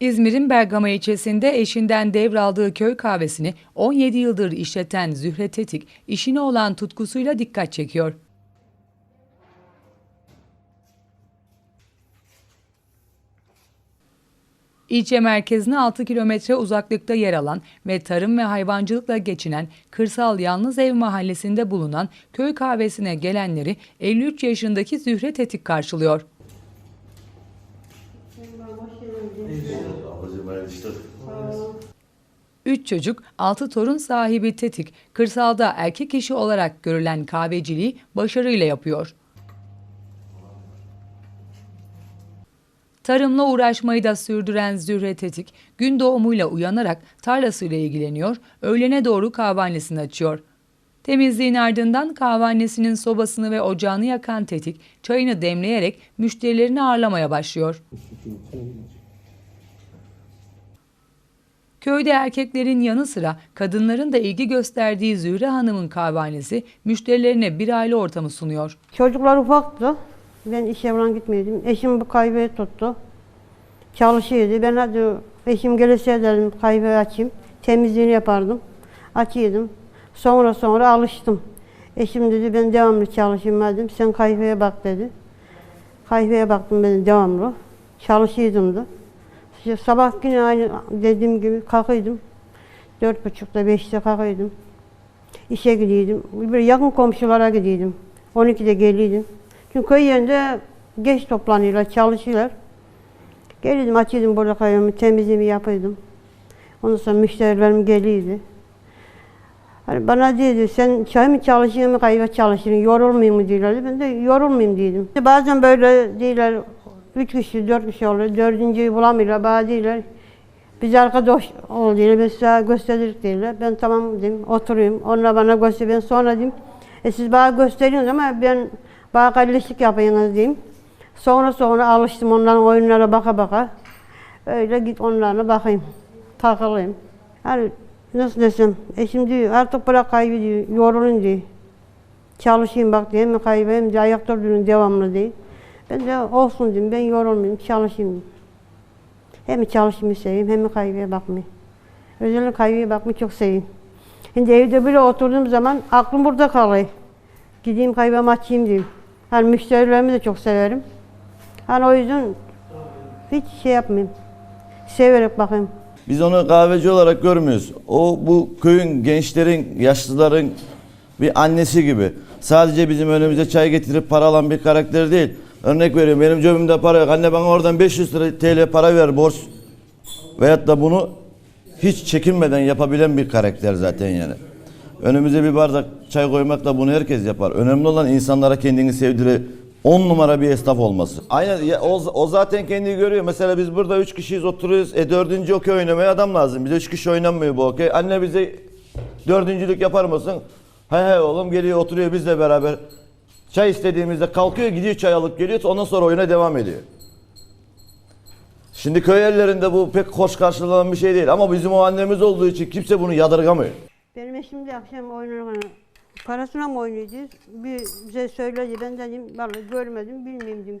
İzmir'in Bergama ilçesinde eşinden devraldığı köy kahvesini 17 yıldır işleten Zühre Tetik, işine olan tutkusuyla dikkat çekiyor. İlçe merkezine 6 kilometre uzaklıkta yer alan ve tarım ve hayvancılıkla geçinen Kırsal Yalnız Ev mahallesinde bulunan köy kahvesine gelenleri 53 yaşındaki Zühre Tetik karşılıyor. İşler. Üç çocuk, altı torun sahibi Tetik, kırsalda erkek işi olarak görülen kahveciliği başarıyla yapıyor. Tarımla uğraşmayı da sürdüren Zühre Tetik, gün doğumuyla uyanarak tarlasıyla ilgileniyor, öğlene doğru kahvanesini açıyor. Temizliğin ardından kahvanesinin sobasını ve ocağını yakan Tetik, çayını demleyerek müşterilerini ağırlamaya başlıyor. Köyde erkeklerin yanı sıra kadınların da ilgi gösterdiği Zühre Hanım'ın kahvanesi müşterilerine bir aile ortamı sunuyor. Çocuklar ufaktı. Ben işe falan gitmiyordum. Eşim bu kahveyi tuttu. Çalışıyordu. Ben hadi eşim gelirse dedim kahve açayım. Temizliğini yapardım. Açıyordum. Sonra sonra alıştım. Eşim dedi ben devamlı çalışayım dedim. Sen kahveye bak dedi. Kahveye baktım ben devamlı. Çalışıyordum da. İşte sabah yine aynı dediğim gibi kalkıyordum. Dört buçukta beşte kalkıyordum. İşe gidiyordum. Bir yakın komşulara gidiyordum. 12'de geliyordum. Çünkü köy yerinde geç toplanıyorlar, çalışıyorlar. Geliyordum, açıyordum burada kahvemi, temizliğimi yapıyordum. Ondan sonra müşterilerim geliyordu. Hani bana dedi, sen çay mı çalışıyorsun kahve çalışıyorsun, yorulmayayım mı diyorlardı. Ben de yorulmayayım dedim. Bazen böyle diyorlar, üç kişi, dört kişi oluyor, dördüncüyü bulamıyorlar, bana diyorlar. Biz arkadaş ol diyorlar, biz gösterdik diyorlar. Ben tamam dedim, oturayım. Onlar bana göster, ben sonra dedim. E siz bana gösteriyorsunuz ama ben bana kardeşlik yapıyorsunuz diyeyim. Sonra sonra alıştım onların oyunlara baka baka. Öyle git onlarla bakayım, takılayım. Yani nasıl desem, eşim diyor artık bırak kaybı diyor, yorulun diyor. Çalışayım bak diye kaybı hem de ayakta durun devamlı diye. Ben de olsun dedim, ben yorulmayayım, çalışayım. Hem çalışmayı seveyim hem kaybıya bakmayı. Özellikle kaybıya bakmayı çok seveyim. Şimdi evde bile oturduğum zaman aklım burada kalıyor. Gideyim kaybımı açayım diyeyim. Hani müşterilerimi de çok severim. Hani o yüzden hiç şey yapmayayım. Severek bakayım. Biz onu kahveci olarak görmüyoruz. O bu köyün, gençlerin, yaşlıların bir annesi gibi. Sadece bizim önümüze çay getirip para alan bir karakter değil. Örnek veriyorum benim cebimde para yok. Anne bana oradan 500 lira TL para ver borç. Veyahut da bunu hiç çekinmeden yapabilen bir karakter zaten yani. Önümüze bir bardak çay koymakla bunu herkes yapar. Önemli olan insanlara kendini sevdire on numara bir esnaf olması. Aynen ya, o, o zaten kendini görüyor. Mesela biz burada üç kişiyiz oturuyoruz. E dördüncü okey oynamaya adam lazım. Bize üç kişi oynanmıyor bu okey. Anne bize dördüncülük yapar mısın? He he oğlum geliyor oturuyor bizle beraber. Çay istediğimizde kalkıyor gidiyor çay alıp geliyor. Ondan sonra oyuna devam ediyor. Şimdi köy yerlerinde bu pek hoş karşılanan bir şey değil. Ama bizim o annemiz olduğu için kimse bunu yadırgamıyor. Benim eşim de akşam oynarken parasına mı oynuyordu? Bir bize söyledi. Ben dedim vallahi görmedim bilmiyorum dedim.